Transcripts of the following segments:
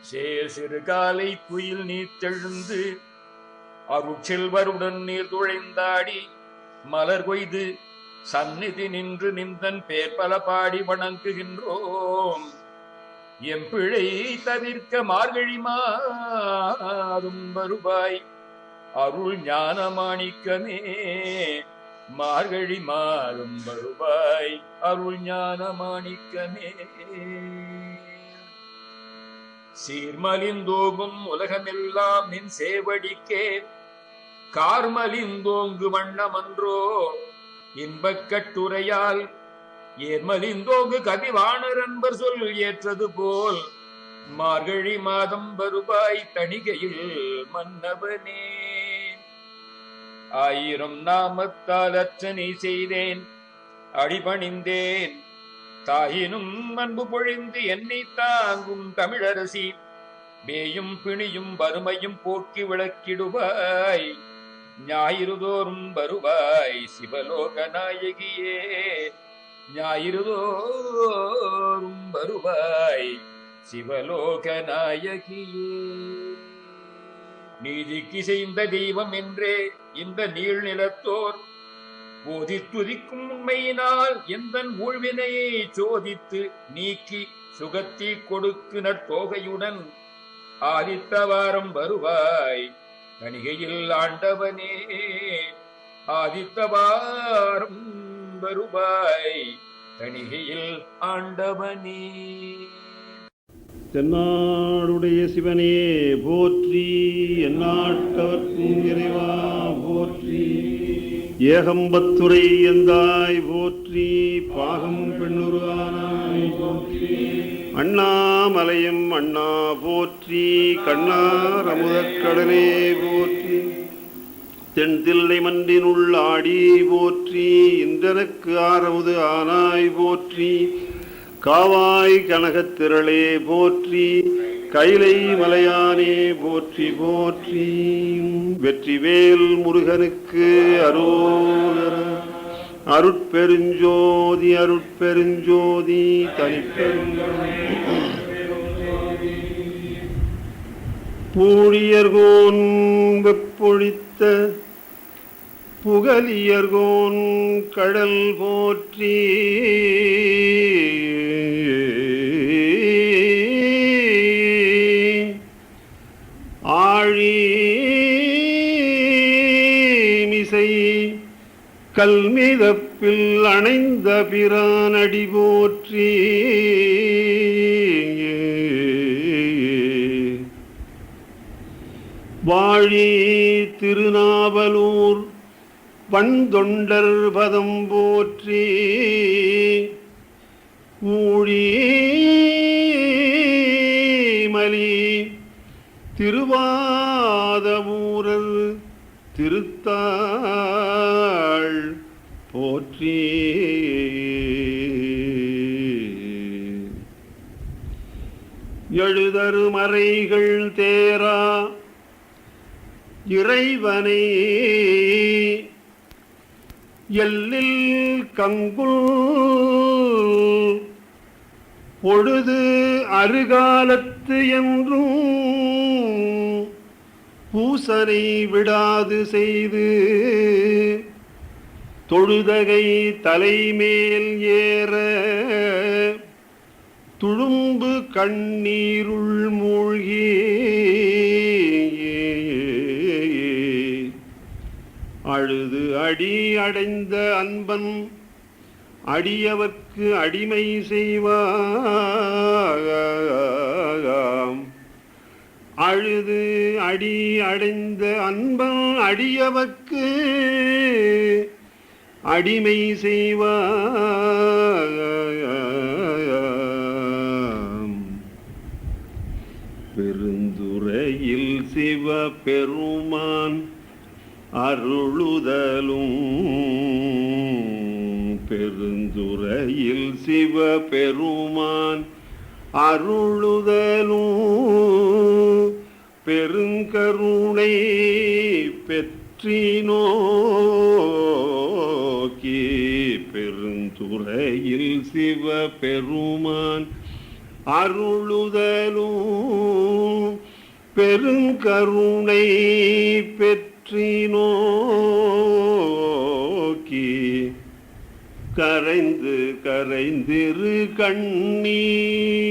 சேர் சிறு காலை குயில் நீத்தெழுந்து அருட்செல்வருடன் நீர் துழைந்தாடி மலர் கொய்து சந்நிதி நின்று நிந்தன் பேர் பல பாடி வணங்குகின்றோம். எம்பிழை தவிர்க்க மார்கழி மாறும் வருவாய். அருள் ஞான மாணிக்கமே மார்கழி மாறும் வருவாய். அருள் ஞான மாணிக்கமே சீர்மலிந்தோங்கும் உலகமெல்லாம் நின் சேவடிக்கே. கார்மலிந்தோங்கு வண்ணமன்றோ இன்பக் கட்டுரையால் ஏர்மலிந்தோங்கு கவிவாணர் அன்பர் சொல் ஏற்றது போல் மார்கழி மாதம் வருவாய் தணிகையில் மன்னவனே. ஆயிரம் நாமத்தால் அர்ச்சனை செய்தேன் அடிபணிந்தேன் தாயினும் அன்பு பொழிந்து என்னை தாங்கும் தமிழரசி மேயும் பிணியும் வறுமையும் போக்கி விளக்கிடுவாய். ஞாயிறுதோறும் வருவாய் சிவலோக நாயகியே. ஞாயிறுதோறும் வருவாய் சிவலோக நாயகியே. நீதிக்கு செய்த தெய்வம் என்றே இந்த நீள் நிலத்தோர் போதித்துதிக்கும் உண்மையினால் எந்த ஊழ்வினையை சோதித்து நீக்கி சுகத்தி கொடுக்கு நற்தோகையுடன் ஆதித்தவாரம் வருவாய் கணிகையில் ஆண்டவனே. ஆதித்தவாரம் வருவாய் கணிகையில் ஆண்டவனே. தென்னாடுடைய சிவனே போற்றி எந்நாட்டவர்க்கும் இறைவா போற்றி. ஏகம்பத்துரை எந்தாய் போற்றி பாகம் பெண்ணுருவானாய் போற்றி. அண்ணாமலையும் அண்ணா போற்றி கண்ணார் அமுதக்கடலே போற்றி. தென்தில்லை மன்றினுள் ஆடி போற்றி இன்றனுக்கு ஆரமுது ஆனாய் போற்றி. காவாய் கனகத்திரளே போற்றி. கைலை மலையானே போற்றி போற்றி. வெற்றிவேல் முருகனுக்கு அரோகர. அருட்பெருஞ்சோதி அருட்பெருஞ்சோதி தனிப்பெருஞ்சோதி பூழியர்கோன் வெப்பொழித்த புகலியர்கோன் கடல் போற்றி. கல்மிதப்பில் அணைந்த பிரானடி போற்றி. வாழி திருநாவலூர் வண்தொண்டர் பதம் போற்றி. ஊழி மலி திருவாதமூரர் திருத்தாள் போற்றி. எழுதரு மறைகள் தேரா இறைவனை. எல்லில் கங்குல் பொழுது அருகாலத்து என்றும் பூசனை விடாது செய்து தொழுதகை தலைமேல் ஏற துளும்பு கண்ணீருள் மூழ்கி அழுது அடி அடைந்த அன்பன் அடியவர்க்கு அடிமை செய்வாம் அழுது அடி அடைந்த அன்பன் அடியவர்க்கு அடிமை செய்வாம் பெருந்துறையில் சிவ பெருமான் அருளுதலும். பெருந்துறையில் சிவ பெருமான் அருளுதலும் பெருங்கருணை பெற்றினோக்கி பெருந்துறையில் சிவ பெருமான் அருளுதலும் பெருங்கருணை பெற்றினோக்கி கரைந்து கரைந்திரு கண்ணீர்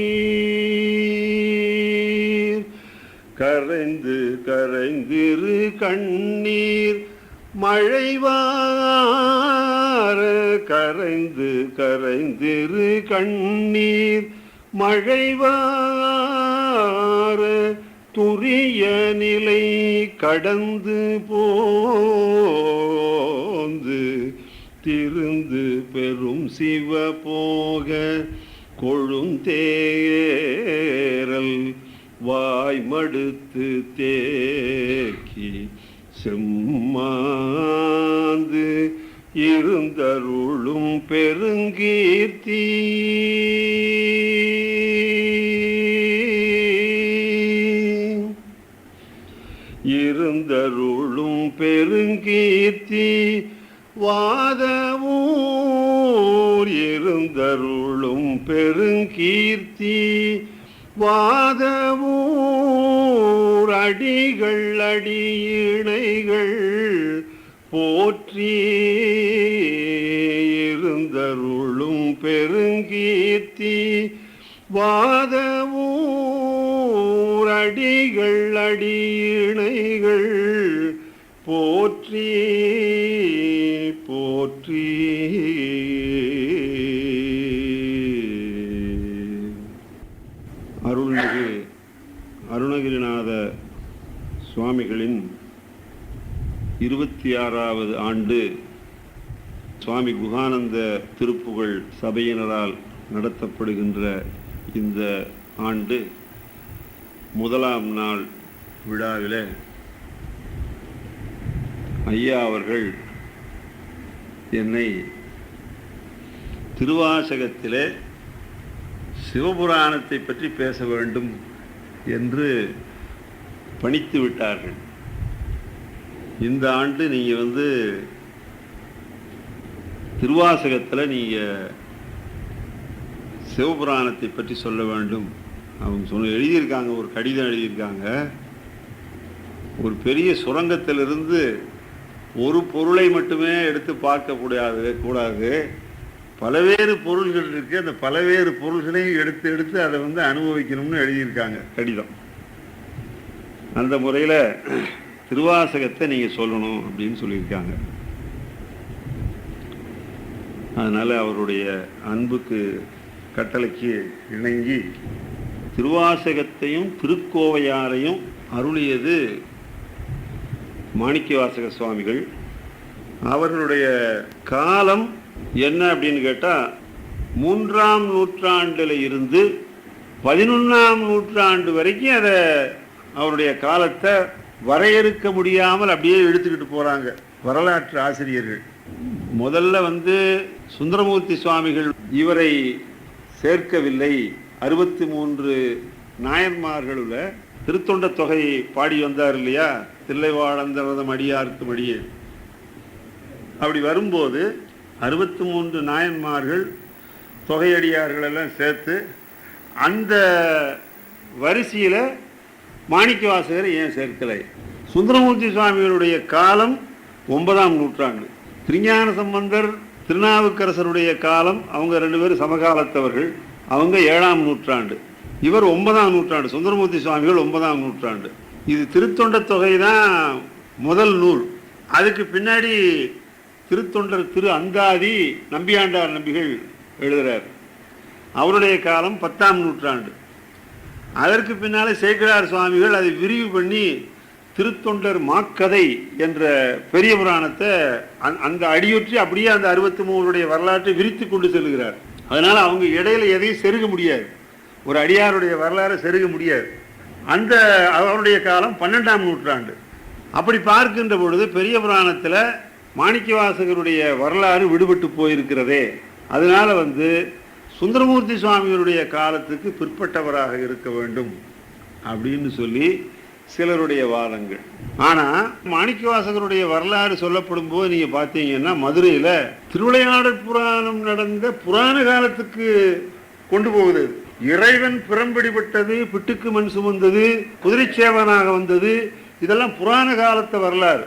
கரைந்து கரைந்திரு கண்ணீர். மழைவார கரைந்து கரைந்திரு கண்ணீர். மழைவார துரிய நிலை கடந்து போந்து திருந்து பெரும் சிவ போக கொழுந்தேரல் வாய் மடுத்து தேக்கி செம்மாந்து இருந்தருளும் பெருங்கீர்த்தி. இருந்தருளும் பெருங்கீர்த்தி வாதவூர் இருந்தருளும் பெருங்கீர்த்தி வாதவூர் அடிகள் அடியிணைகள் போற்றி இருந்தருளும் பெருங்கீர்த்தி. வாதவூர் அடிகள் அடியிணைகள் போற்றி போற்றி. இருபத்தி ஆறாவது ஆண்டு சுவாமி குகானந்த திருப்புகழ் சபையினரால் நடத்தப்படுகின்ற இந்த ஆண்டு முதலாம் நாள் விழாவில் ஐயா அவர்கள் என்னை திருவாசகத்திலே சிவபுராணத்தை பற்றி பேச வேண்டும் என்று பணித்து விட்டார்கள். இந்த ஆண்டு நீங்கள் வந்து திருவாசகத்தில் நீங்கள் சிவபுராணத்தை பற்றி சொல்ல வேண்டும். அவங்க சொன்ன எழுதியிருக்காங்க ஒரு கடிதம் எழுதியிருக்காங்க. ஒரு பெரிய சுரங்கத்திலிருந்து ஒரு பொருளை மட்டுமே எடுத்து பார்க்க கூடாது. கூடாது பலவேறு பொருள்கள் இருக்குது அந்த பலவேறு பொருள்களையும் எடுத்து எடுத்து அதை வந்து அனுபவிக்கணும்னு எழுதியிருக்காங்க கடிதம். அந்த முறையில் திருவாசகத்தை நீங்கள் சொல்லணும் அப்படின்னு சொல்லியிருக்காங்க. அதனால் அவருடைய அன்புக்கு கட்டளைக்கு இணங்கி திருவாசகத்தையும் திருக்கோவையாரையும் அருளியது மாணிக்கவாசக சுவாமிகள். அவர்களுடைய காலம் என்ன அப்படின்னு கேட்டால் மூன்றாம் நூற்றாண்டில் இருந்து பதினொன்றாம் நூற்றாண்டு வரைக்கும் அதை அவருடைய காலத்தை வரையறுக்க முடியாமல் அப்படியே எடுத்துக்கிட்டு போகிறாங்க வரலாற்று ஆசிரியர்கள். முதல்ல வந்து சுந்தரமூர்த்தி சுவாமிகள் இவரை சேர்க்கவில்லை. அறுபத்தி மூன்று நாயன்மார்களில் திருத்தொண்ட தொகை பாடி வந்தார் இல்லையா? தில்லைவாழந்தரதம் அடியார்க்கு மடியே. அப்படி வரும்போது அறுபத்தி மூன்று நாயன்மார்கள் தொகையடியார்கள் எல்லாம் சேர்த்து அந்த வரிசையில் மாணிக்கவாசகரை ஏன் சேர்க்கலை? சுந்தரமூர்த்தி சுவாமிகளுடைய காலம் ஒன்பதாம் நூற்றாண்டு. திருஞான சம்பந்தர் திருநாவுக்கரசருடைய காலம் அவங்க ரெண்டு பேரும் சமகாலத்தவர்கள் அவங்க ஏழாம் நூற்றாண்டு. இவர் ஒன்பதாம் நூற்றாண்டு சுந்தரமூர்த்தி சுவாமிகள் ஒன்பதாம் நூற்றாண்டு. இது திருத்தொண்ட தொகை தான் முதல் நூல். அதுக்கு பின்னாடி திருத்தொண்டர் திரு அந்தாதி நம்பியாண்டார் நம்பிகள் எழுதுகிறார் அவருடைய காலம் பத்தாம் நூற்றாண்டு. அதற்கு பின்னாலே சேக்கிழார் சுவாமிகள் அதை விரிவு பண்ணி திருத்தொண்டர் மாக்கதை என்ற பெரிய புராணத்தை அந்த- அந்த அடியொற்றி அப்படியே அந்த அறுபத்தி மூணுடைய வரலாற்றை விரித்து கொண்டு செல்கிறார் அதனால் அவங்க இடையில எதையும் செருக முடியாது. ஒரு அடியாருடைய வரலாறை செருக முடியாது. அந்த அவருடைய காலம் பன்னெண்டாம் நூற்றாண்டு. அப்படி பார்க்கின்ற பொழுது பெரிய புராணத்தில் மாணிக்கவாசகருடைய வரலாறு விடுபட்டு போயிருக்கிறதே. அதனால வந்து சுந்தரமூர்த்தி சுவாமிகளுடைய காலத்துக்கு பிற்பட்டவராக இருக்க வேண்டும் அப்படின்னு சொல்லி சிலருடைய வாதங்கள். ஆனால் மாணிக்கவாசகருடைய வரலாறு சொல்லப்படும் போது நீங்கள் பார்த்தீங்கன்னா மதுரையில் திருவிளையாடற் புராணம் நடந்த புராண காலத்துக்கு கொண்டு போகுது. அது. இறைவன் பிறம்பிடிபட்டது பிட்டுக்கு மண் சுமந்தது குதிரைச்சேவனாக வந்தது இதெல்லாம் புராண காலத்து வரலாறு.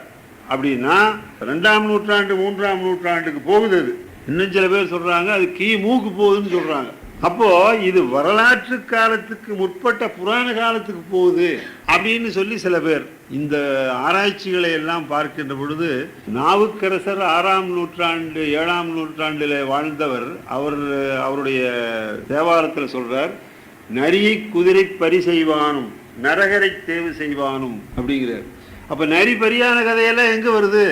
அப்படின்னா ரெண்டாம் நூற்றாண்டு மூன்றாம் நூற்றாண்டுக்கு போகுது அது. இன்னும் சில பேர் சொல்றாங்க அது கீ மூக்கு போகுதுன்னு சொல்றாங்க. அப்போ இது வரலாற்று காலத்துக்கு முற்பட்ட புராண காலத்துக்கு போகுது அப்படின்னு சொல்லி சில பேர் இந்த ஆராய்ச்சிகளை எல்லாம் பார்க்கின்ற பொழுது நாவுக்கரசர் ஆறாம் நூற்றாண்டு ஏழாம் நூற்றாண்டில் வாழ்ந்தவர் அவர் அவருடைய தேவாரத்தில் சொல்றார் நரியை குதிரை பரி செய்வானும் நரகரை தேவு செய்வானும் அப்படிங்கிறார். அப்ப நரி பரியான கதையெல்லாம் எங்க வருது?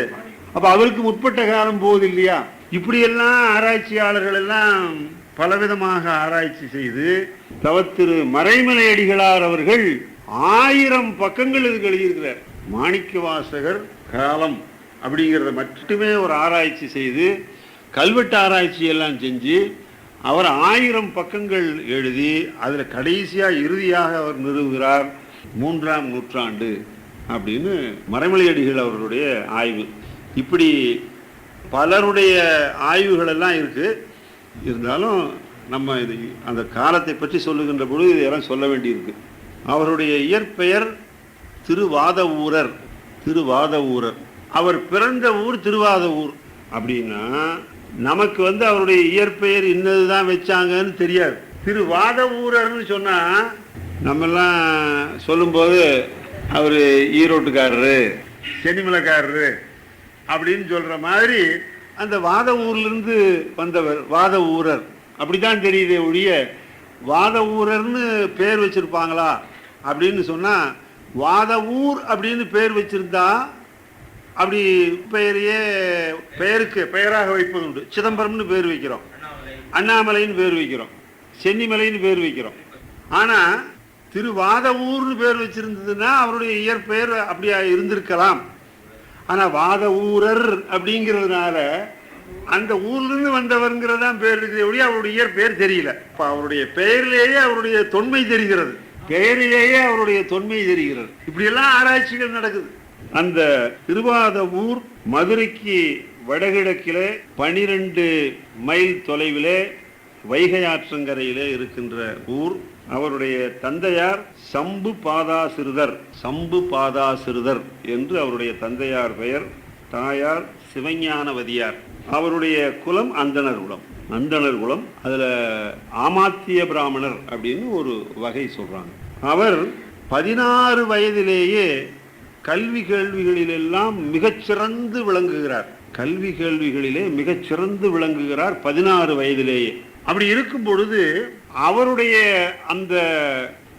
அப்ப அவருக்கு முற்பட்ட காலம் போகுது இல்லையா? இப்படியெல்லாம் ஆராய்ச்சியாளர்கள் எல்லாம் பலவிதமாக ஆராய்ச்சி செய்து தவத்திரு மறைமலை அடிகளார் அவர்கள் ஆயிரம் பக்கங்கள் இதுக்கு எழுதியிருக்கிறார். மாணிக்க வாசகர் காலம் அப்படிங்கிறத மட்டுமே ஒரு ஆராய்ச்சி செய்து கல்வெட்டு ஆராய்ச்சி எல்லாம் செஞ்சு அவர் ஆயிரம் பக்கங்கள் எழுதி அதில் கடைசியாக இறுதியாக அவர் நிறுவுகிறார் மூன்றாம் நூற்றாண்டு அப்படின்னு மறைமலையடிகள் அவர்களுடைய ஆய்வு. இப்படி பலருடைய ஆய்வுகள் எல்லாம் இருக்குது இருந்தாலும் நம்ம இது அந்த காலத்தை பற்றி சொல்லுகின்ற பொழுது இதெல்லாம் சொல்ல வேண்டியிருக்கு. அவருடைய இயற்பெயர் திருவாதவூரர் திருவாதவூரர். அவர் பிறந்த ஊர் திருவாத ஊர் அப்படின்னா நமக்கு வந்து அவருடைய இயற்பெயர் இன்னதுதான் வச்சாங்கன்னு தெரியாது. திருவாதவூரர்னு சொன்னால் நம்மெல்லாம் சொல்லும்போது அவர் ஈரோட்டுக்காரரு சென்னிமலைக்காரரு அப்படின்னு சொல்ற மாதிரி அந்த வாத ஊர்லேருந்து வந்தவர் வாத ஊரர். அப்படித்தான் தெரியுதே ஒழிய வாத ஊரர்னு பேர் வச்சுருப்பாங்களா? அப்படின்னு சொன்னால் வாத ஊர் அப்படின்னு பேர் வச்சுருந்தா அப்படி பெயரையே பெயருக்கு பெயராக வைப்பது உண்டு. சிதம்பரம்னு பேர் வைக்கிறோம். அண்ணாமலைன்னு பேர் வைக்கிறோம். சென்னிமலைன்னு பேர் வைக்கிறோம். ஆனால் திருவாத ஊர்னு பேர் வச்சுருந்ததுன்னா அவருடைய இயற்பெயர் அப்படியா இருந்திருக்கலாம். ஆனா வாத ஊரர் அப்படிங்கிறதுனால அந்த ஊர்ல இருந்து வந்தவர்ங்கிறதான் பேர் இருக்குது ஒழிய அவருடைய பேர் தெரியல. இப்ப அவருடைய பெயரிலேயே அவருடைய தொன்மை தெரிகிறது. பெயரிலேயே அவருடைய தொன்மை தெரிகிறது. இப்படி எல்லாம் ஆராய்ச்சிகள் நடக்குது. அந்த திருவாத ஊர் மதுரைக்கு வடகிழக்கிலே பனிரெண்டு மைல் தொலைவிலே வைகை ஆற்றங்கரையிலே இருக்கின்ற ஊர். அவருடைய தந்தையார் சம்பு பாதாசிறுதர் சம்பு பாதாசிறுதர் என்று அவருடைய தந்தையார் பெயர் தாயார் சிவஞானவதியார். அவருடைய குலம் அந்தணர் குலம். அந்தணர் குலம் அதில் ஆமாத்திய பிராமணர் அப்படின்னு ஒரு வகை சொல்கிறாங்க அவர் பதினாறு வயதிலேயே கல்வி கேள்விகளிலெல்லாம் மிகச்சிறந்து விளங்குகிறார். கல்வி கேள்விகளிலே மிகச்சிறந்து விளங்குகிறார் பதினாறு வயதிலேயே. அப்படி இருக்கும் பொழுது அவருடைய அந்த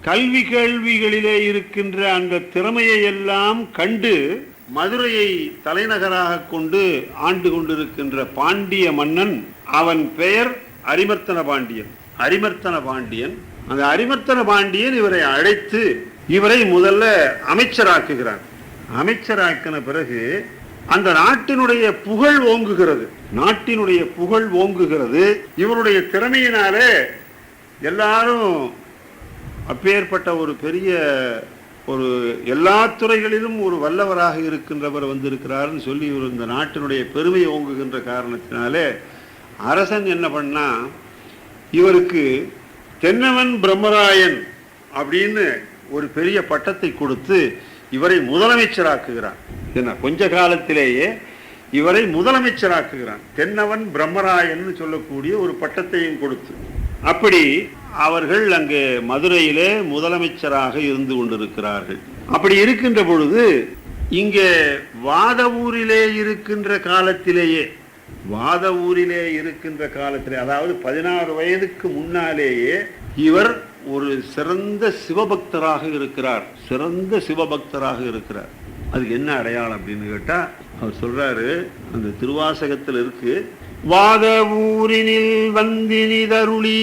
கல்வி கேள்விகளிலே இருக்கின்ற அந்த திறமையை எல்லாம் கண்டு மதுரையை தலைநகராக கொண்டு ஆண்டு கொண்டிருக்கின்ற பாண்டிய மன்னன் அவன் பெயர் அரிமர்த்தன பாண்டியன். அரிமர்த்தன பாண்டியன். அந்த அரிமர்த்தன பாண்டியன் இவரை அழைத்து இவரை முதல்ல அமைச்சராக்குகிறார். அமைச்சராக்கின பிறகு அந்த நாட்டினுடைய புகழ் ஓங்குகிறது. நாட்டினுடைய புகழ் ஓங்குகிறது. இவருடைய திறமையினாலே எல்லாரும் அப்பேற்பட்ட ஒரு பெரிய ஒரு எல்லா துறைகளிலும் ஒரு வல்லவராக இருக்கின்றவர் வந்திருக்கிறார்னு சொல்லி இவர் இந்த நாட்டினுடைய பெருமை ஓங்குகின்ற காரணத்தினாலே அரசன் என்ன பண்ணா இவருக்கு தென்னவன் பிரம்மராயன் அப்படின்னு ஒரு பெரிய பட்டத்தை கொடுத்து இவரை முதலமைச்சராக்குகிறான் என்ன கொஞ்ச காலத்திலேயே இவரை முதலமைச்சராக்குகிறான். தென்னவன் பிரம்மராயன் சொல்லக்கூடிய ஒரு பட்டத்தையும் கொடுத்து. அப்படி அவர்கள் அங்கு மதுரையிலே முதலமைச்சராக இருந்து கொண்டிருக்கிறார்கள். அப்படி இருக்கின்ற பொழுது இங்கே வாதவூரிலே இருக்கின்ற காலத்திலேயே வாதவூரிலே இருக்கின்ற காலத்திலே அதாவது பதினாறு வயதுக்கு முன்னாலேயே இவர் ஒரு சிறந்த சிவபக்தராக இருக்கிறார். சிறந்த சிவபக்தராக இருக்கிறார். அதுக்கு என்ன அடையாளம் அப்படின்னு கேட்டால் அவர் சொல்றாரு அந்த திருவாசகத்தில் இருக்கு வாத ஊரினில் வந்தினிதருளி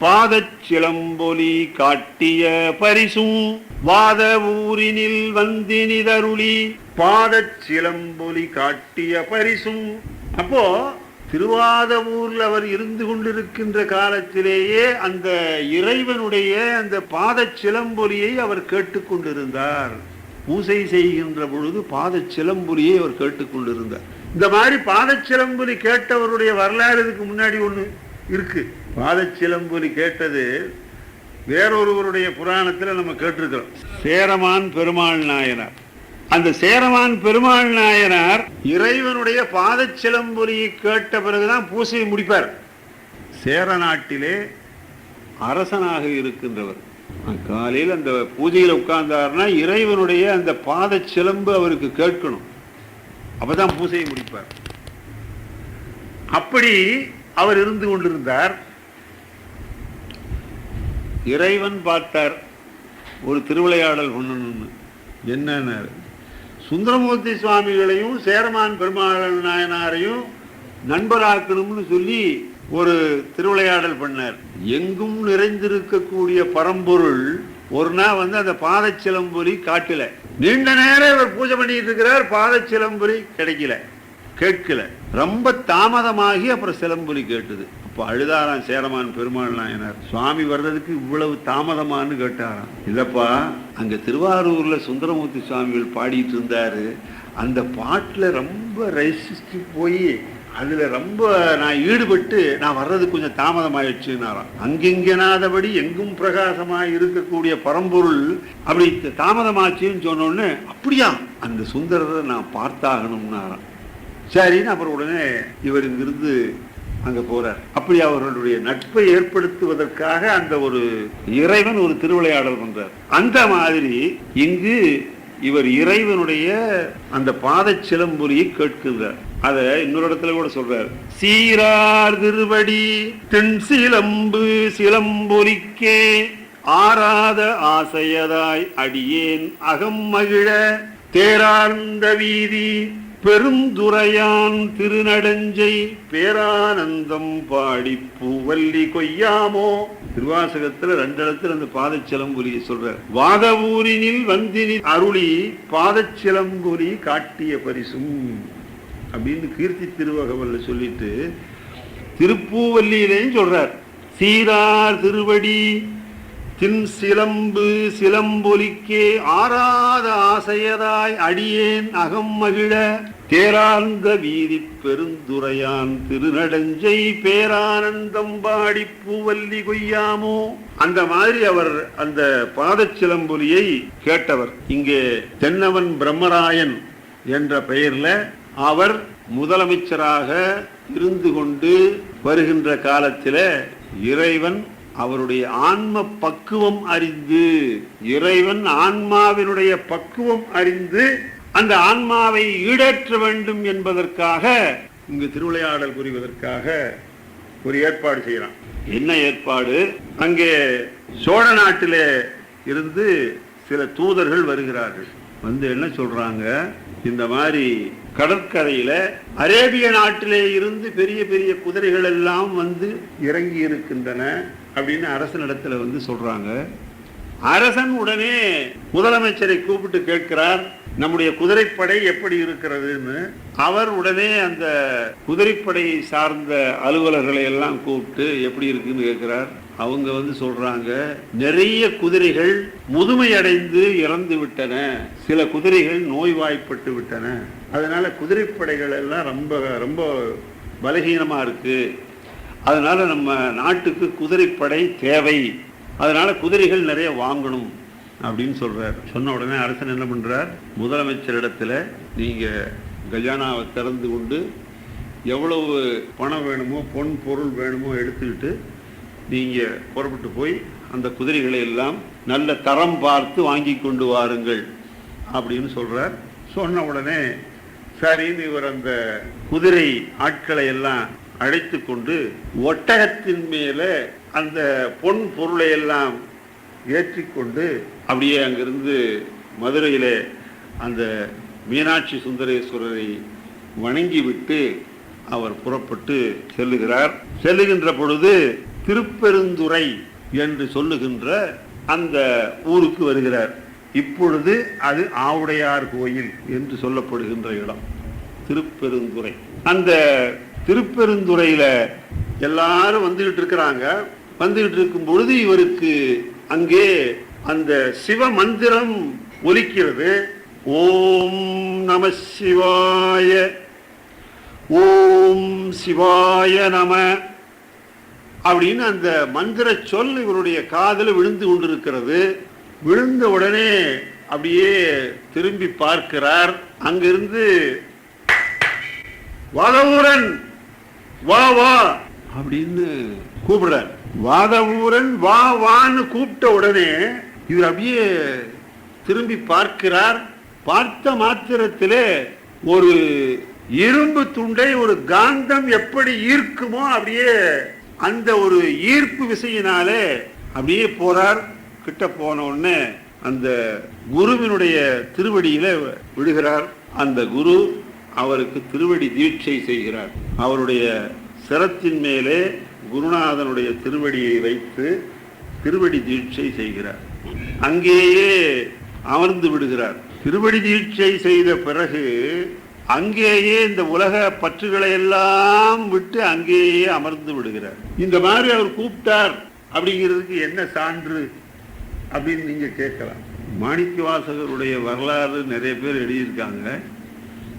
பாதச் சிலம்பொலி காட்டிய பரிசும் வாத ஊரினில் வந்தினிதருளி பாதச் சிலம்பொலி காட்டிய பரிசும் அப்போ திருவாதவூர்ல அவர் இருந்து கொண்டிருக்கின்ற காலத்திலேயே அந்த இறைவனுடைய அந்த பாதச்சிலம்பொலியை அவர் கேட்டுக்கொண்டிருந்தார் பூசை செய்கின்ற பொழுது பாதச்சிலம்பொலியை அவர் கேட்டுக்கொண்டிருந்தார் இந்த மாதிரி பாதச்சிலம்புலி கேட்டவருடைய வரலாறு இதுக்கு முன்னாடி ஒன்று இருக்கு. பாதச்சிலம்புலி கேட்டது வேறொருவருடைய புராணத்தில் நம்ம கேட்டிருக்கிறோம். சேரமான் பெருமாள் நாயனார். அந்த சேரமான் பெருமாள் நாயனார் இறைவனுடைய பாதச்சிலம்புலியை கேட்ட பிறகுதான் பூசையை முடிப்பார். சேர நாட்டிலே அரசனாக இருக்கின்றவர். காலையில் அந்த பூஜையில் உட்கார்ந்தாருன்னா இறைவனுடைய அந்த பாத சிலம்பு அவருக்கு கேட்கணும். அப்பதான் பூசையை முடிப்பார். அப்படி அவர் இருந்து கொண்டிருந்தார். இறைவன் பார்த்தார் ஒரு திருவிளையாடல் பண்ணணும்னு. என்னன்னார்? சுந்தரமூர்த்தி சுவாமிகளையும் சேரமான் பெருமாள் நாயனாரையும் நண்பராக்கணும்னு சொல்லி ஒரு திருவிளையாடல் பண்ணார். எங்கும் நிறைந்திருக்கக்கூடிய பரம்பொருள் ஒரு நாள் வந்து அந்த பாதச்சிலம்பொலி காட்டில. நீண்ட நேரம் இவர் பூஜை பண்ணிட்டு இருக்கிறார். பாதச்சிலம்பொலி கிடைக்கல. கேட்கல. ரொம்ப தாமதமாகி அப்புறம் சிலம்புலி கேட்டது. அப்போ அழுதாராம் சேரமான் பெருமாள் நாயனார். சுவாமி வர்றதுக்கு இவ்வளவு தாமதமான்னு கேட்டாராம். இல்லப்பா அங்க திருவாரூர்ல சுந்தரமூர்த்தி சுவாமிகள் பாடிட்டு இருந்தாரு. அந்த பாட்டுல ரொம்ப ரசிச்சு போய் அதில் ரொம்ப நான் ஈடுபட்டு நான் வர்றது கொஞ்சம் தாமதமாயிடுச்சுன்னாராம். அங்கெங்கனாதபடி எங்கும் பிரகாசமாக இருக்கக்கூடிய பரம்பொருள் அப்படி தாமதமாச்சுன்னு சொன்னோடனே அப்படியா அந்த சுந்தரரை நான் பார்த்தாகணும்னாராம். சரின்னு அப்புறம் உடனே இவர் இங்கிருந்து அங்கே போகிறார் அப்படி அவர்களுடைய நட்பை ஏற்படுத்துவதற்காக அந்த ஒரு இறைவன் ஒரு திருவிளையாடல் பண்றார். அந்த மாதிரி இங்கு இவர் இறைவனுடைய அந்த பாதச் சிலம்பொலியை கேட்கின்றார். அத இன்னொரு இடத்துல கூட சொல்றார். சீரார் திருவடி தென் சிலம்பு சிலம்பொலிக்கே ஆராத ஆசையதாய் அடியேன் அகம் மகிழ தேரார்ந்த வீதி பெருந்துரையான் திருநடஞ்சை பேரானந்தம் பாடி பூவல்லி கொய்யாமோ? திருவாசகத்துல ரெண்டு இடத்துல அந்த பாதச்சிலம்புலியை சொல்ற வாதவூரினில் வந்தினி அருளி பாதச்சிலம்புலி காட்டிய பரிசும். அப்படின்னு கீர்த்தி திருவகவல்ல சொல்லிட்டு திருப்பூவல்லியிலையும் சொல்றார். சீரார் திருவடி தின் சிலம்பு சிலம்பொலிக்கே ஆராத ஆசையதாய் அடியேன் அகம் மகிழ. தேராந்த வீதி பெருந்துரையான் திருநடஞ்சை பேரானந்தம் பாடி பூவல்லி கொய்யாமோ. அந்த மாதிரி அவர் அந்த பாதச்சிலம்பொலியை கேட்டவர். இங்கே தென்னவன் பிரம்மராயன் என்ற பெயர்ல அவர் முதலமைச்சராக இருந்து கொண்டு வருகின்ற காலத்தில இறைவன் அவருடைய ஆன்ம பக்குவம் அறிந்து இறைவன் ஆன்மாவினுடைய பக்குவம் அறிந்து அந்த ஆன்மாவை ஈடேற்ற வேண்டும் என்பதற்காக இங்கு திருவிளையாடல் புரிவதற்காக ஒரு ஏற்பாடு செய்யலாம் என்ன ஏற்பாடு? அங்கே சோழ நாட்டிலே இருந்து சில தூதர்கள் வருகிறார்கள். வந்து என்ன சொல்றாங்க? இந்த மாதிரி கடற்கரையில அரேபிய நாட்டிலே இருந்து பெரிய பெரிய குதிரைகள் எல்லாம் வந்து இறங்கி இருக்கின்றன அப்படின்னு அரசனிடத்துல வந்து சொல்றாங்க. அரசன் உடனே முதலமைச்சரை கூப்பிட்டு கேட்கிறார் நம்முடைய குதிரைப்படை எப்படி இருக்கிறதுன்னு? அவர் உடனே அந்த குதிரைப்படையை சார்ந்த அலுவலர்களை எல்லாம் கூப்பிட்டு எப்படி இருக்குன்னு கேட்கிறார். அவங்க வந்து சொல்றாங்க நிறைய குதிரைகள் முதுமை அடைந்து இறந்து விட்டன. சில குதிரைகள் நோய்வாய்ப்பட்டு விட்டன. அதனால குதிரைப்படைகள் எல்லாம் ரொம்ப ரொம்ப பலகீனமா இருக்கு. அதனால நம்ம நாட்டுக்கு குதிரைப்படை தேவை. அதனால குதிரைகள் நிறைய வாங்கணும் அப்படின்னு சொல்றார். சொன்ன உடனே அரசன் என்ன பண்றார்? முதலமைச்சரிடத்துல நீங்க கஜானாவை திறந்து கொண்டு எவ்வளவு பணம் வேணுமோ பொன் பொருள் வேணுமோ எடுத்துக்கிட்டு நீங்கள் புறப்பட்டு போய் அந்த குதிரைகளை எல்லாம் நல்ல தரம் பார்த்து வாங்கி கொண்டு வாருங்கள் அப்படின்னு சொல்கிறார் சொன்ன உடனே சரின்னு இவர் அந்த குதிரை ஆட்களை எல்லாம் அழைத்து கொண்டு ஒட்டகத்தின் மேலே அந்த பொன் பொருளை எல்லாம் ஏற்றிக்கொண்டு அப்படியே அங்கிருந்து மதுரையில் அந்த மீனாட்சி சுந்தரேஸ்வரரை வணங்கிவிட்டு அவர் புறப்பட்டு செல்லுகிறார். செல்லுகின்ற பொழுது திருப்பெருந்துறை என்று சொல்லுகின்ற அந்த ஊருக்கு வருகிறார். இப்பொழுது அது ஆவுடையார் கோயில் என்று சொல்லப்படுகின்ற இடம். திருப்பெருந்துறை. அந்த திருப்பெருந்துறையில எல்லாரும் வந்துகிட்டு இருக்கிறாங்க. வந்துகிட்டு இருக்கும் பொழுது இவருக்கு அங்கே அந்த சிவ மந்திரம் ஒலிக்கிறது. ஓம் நம சிவாய. ஓம் சிவாய நம. அப்படின்னு அந்த மந்திர சொல் இவருடைய காதல விழுந்து கொண்டிருக்கிறது. விழுந்த உடனே அப்படியே திரும்பி பார்க்கிறார். அங்கிருந்து வாதவூரன் வா வா அப்படின்னு கூப்பிடுறார். வாதவூரன் வா வான்னு கூப்பிட்ட உடனே இவர் அப்படியே திரும்பி பார்க்கிறார். பார்த்த மாத்திரத்திலே ஒரு இரும்பு துண்டை ஒரு காந்தம் எப்படி ஈர்க்குமோ அப்படியே அந்த ஒரு ஈர்ப்பு விசையினாலே அப்படியே போறார். கிட்ட போன உடனே அந்த குருவினுடைய திருவடியில விடுகிறார் அந்த குரு அவருக்கு திருவடி தீட்சை செய்கிறார். அவருடைய சிரத்தின் மேலே குருநாதனுடைய திருவடியை வைத்து திருவடி தீட்சை செய்கிறார். அங்கேயே அமர்ந்து விடுகிறார். திருவடி தீட்சை செய்த பிறகு அங்கேயே இந்த உலக பற்றுகளை எல்லாம் விட்டு அங்கேயே அமர்ந்து விடுகிறார். இந்த மாதிரி அவர் கூப்பிட்டார் அப்படிங்கிறதுக்கு என்ன சான்று அப்படின்னு நீங்க கேட்கலாம். மாணிக்க வாசகருடைய வரலாறு நிறைய பேர் எழுதியிருக்காங்க.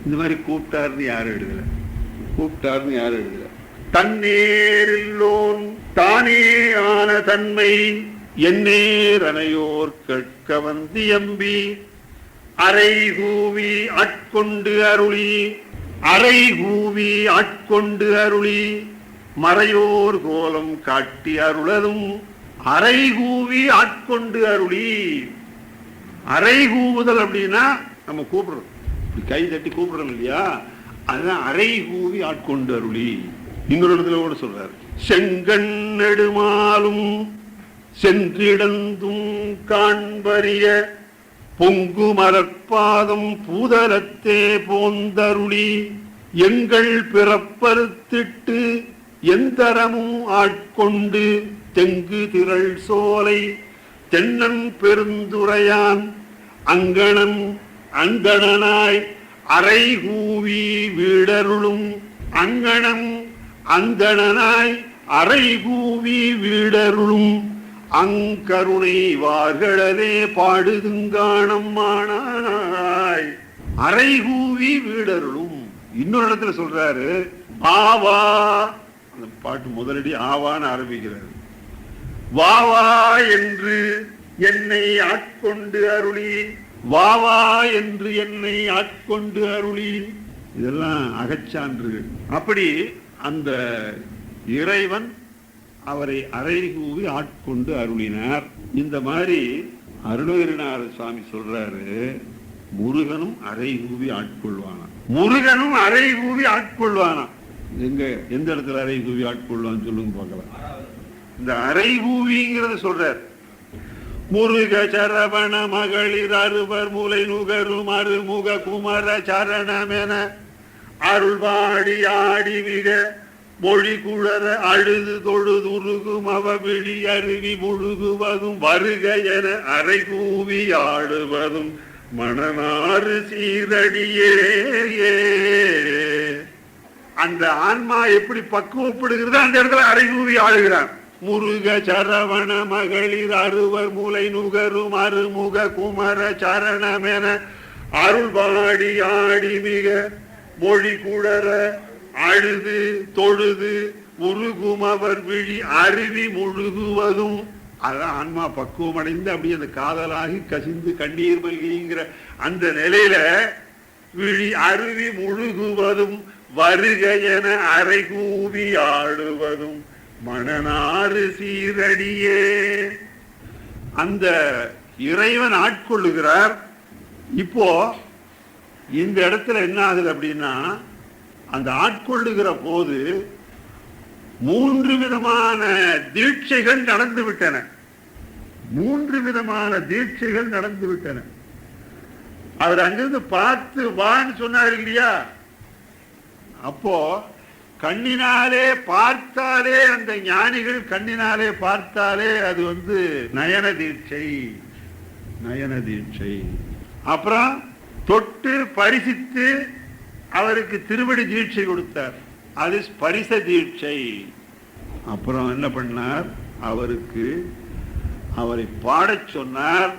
இந்த மாதிரி கூப்பிட்டாருன்னு யாரும் எழுதல. கூப்பிட்டாருன்னு யாரும் எழுதல. தன்னேரில்லோன் தானே ஆன தன்மை எந்நேர் அனையோர் கேட்க வந்தியம்பி அரை கூவி ஆட்கொண்டு அருளி அரை கூவி ஆட்கொண்டு அருளி. மறையோர் கோலம் காட்டி அருளதும் அரை கூவி ஆட்கொண்டு அருளி. அரை கூவுதல் அப்படின்னா நம்ம கூப்பிடுறோம். இப்படி கை தட்டி கூப்பிடுறோம் இல்லையா? அதுதான் அரை கூவி ஆட்கொண்டு அருளி. இன்னொரு இடத்துல கூட சொல்றாரு. செங்கண் நெடுமாலும் சென்றிடந்தும் காண்பறிய பொங்கு மலர்பாதம் பூதலத்தே போந்தருளி எங்கள் பிறப்பறுத்திட்டு எந்தரமும் ஆட்கொண்டு தெங்கு திரள் சோலை தென்னன் பெருந்துரையான் அங்கணன் அந்தணனாய் அரை கூவி வீடருளும் அங்கணம் அந்தணனாய் அரை கூவி வீடருளும். அங்கருணை வார்களே பாடுதுங்காணம் மானாய். வீடருளும். இன்னொரு இடத்துல சொல்றாரு ஆவா அந்த பாட்டு முதலடி ஆவான்னு ஆரம்பிக்கிறாரு. வா வா என்று என்னை ஆட்கொண்டு அருளி. வா வா என்று என்னை ஆட்கொண்டு அருளி. இதெல்லாம் அகச்சான்றுகள். அப்படி அந்த இறைவன் அவரை அறைகூவி ஆட்கொண்டு அருளினார். இந்த மாதிரி அருணகிரிநாத சுவாமி சொல்றாரு முருகனும் அரைகூவி ஆட்கொள்வானா முருகனும் அறைகூவி ஆட்கொள்வானா எங்க எந்த இடத்துல அறைகூவி ஆட்கொள்வான்னு சொல்லுங்க பார்க்கலாம். இந்த அரைகூவிங்கிறத சொல்றார். முருக சரவண மகளிர் அறுவர் முலை நுகரும் அருமுக குமர சரணமென அருள்வாடி ஆடி மிக மொழி குழற அழுது தொழுதுருகும் அவவிழி அருவி முழுகுவதும் வருக என அரை கூவி ஆடுவதும் மணனாறு சீரடியே அந்த ஆன்மா எப்படி பக்குவப்படுகிறது அந்த இடத்துல அரைகூவி ஆடுகிறான். முருக சரவண மகளிர் அறுவர் மூலை நுகரும் அருமுக குமர சரணமென அருள் பாடி ஆடி மிக மொழி குழற அழுது தொழுது முருகும் அவர் விழி அருவி முழுகுவதும். அதான் ஆன்மா பக்குவம் அடைந்து அப்படியே அந்த காதலாகி கசிந்து கண்ணீர் மல்கிங்கிற அந்த நிலையில விழி அருவி முழுகுவதும் வருக என அரை கூவி ஆடுவதும். மணனாறு சீரடியே. அந்த இறைவன் ஆட்கொள்ளுகிறார். இப்போ இந்த இடத்துல என்ன ஆகுது அப்படின்னா அந்த ஆட்கொள்ளுகிற போது மூன்று விதமான தீட்சைகள் நடந்து விட்டன. மூன்று விதமான தீட்சைகள் நடந்து விட்டன. அவர் அங்கிருந்து பார்த்து வான்னு சொன்னார் இல்லையா? அப்போ கண்ணினாலே பார்த்தாலே அந்த ஞானிகள் கண்ணினாலே பார்த்தாலே அது வந்து நயன தீட்சை நயன தீட்சை. அப்புறம் தொட்டு பரிசித்து அவருக்கு திருவடி தீட்சை கொடுத்தார். அது ஸ்பரிச தீட்சை. அப்புறம் என்ன பண்ணார்? அவருக்கு அவரை பாடச் சொன்னார்.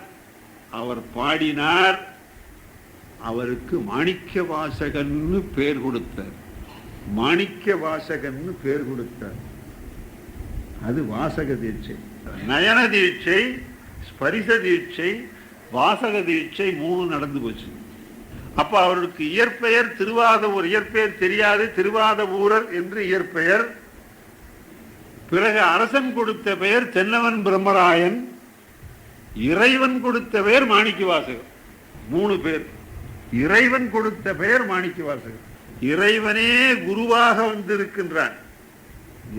அவர் பாடினார். அவருக்கு மாணிக்க வாசகன்னு பேர் கொடுத்தார். மாணிக்க வாசகன்னு பேர் கொடுத்தார். அது வாசக தீட்சை. நயன தீட்சை ஸ்பரிச தீட்சை வாசக தீட்சை மூணு நடந்து போச்சு. அப்ப அவருக்கு இயற்பெயர் திருவாதவூர் இயற்பெயர் தெரியாது திருவாதவூரர் என்று இயற்பெயர். பிறகு அரசன் கொடுத்த பெயர் தென்னவன் பிரம்மராயன் இறைவன் கொடுத்த பெயர் மாணிக்க வாசகர் மூணு பேர். இறைவன் கொடுத்த பெயர் மாணிக்க வாசகர் இறைவனே குருவாக வந்திருக்கின்றான்.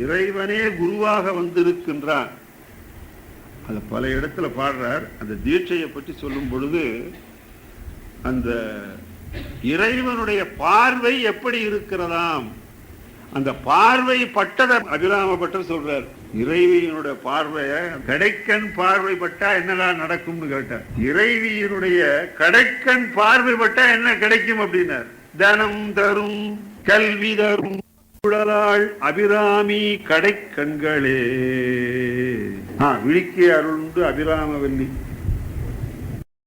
இறைவனே குருவாக வந்திருக்கின்றான். அது பல இடத்துல பாடுறார். அந்த தீட்சையை பற்றி சொல்லும் பொழுது அந்த இறைவனுடைய பார்வை எப்படி இருக்கிறதாம்? அந்த பார்வை பட்டதை அபிராம பட்டர் சொல்றார் இறைவியினுடைய பார்வைய கடைக்கண் பார்வை பட்டா என்னதான் நடக்கும்னு கேட்டார். இறைவியினுடைய கடைக்கண் பார்வை பட்டா என்ன கிடைக்கும் அப்படின்னார். தனம் தரும் கல்வி தரும் குழலாள் அபிராமி கடைக்கண்களே. ஆ விழிக்கே அருள் அபிராமவல்லி.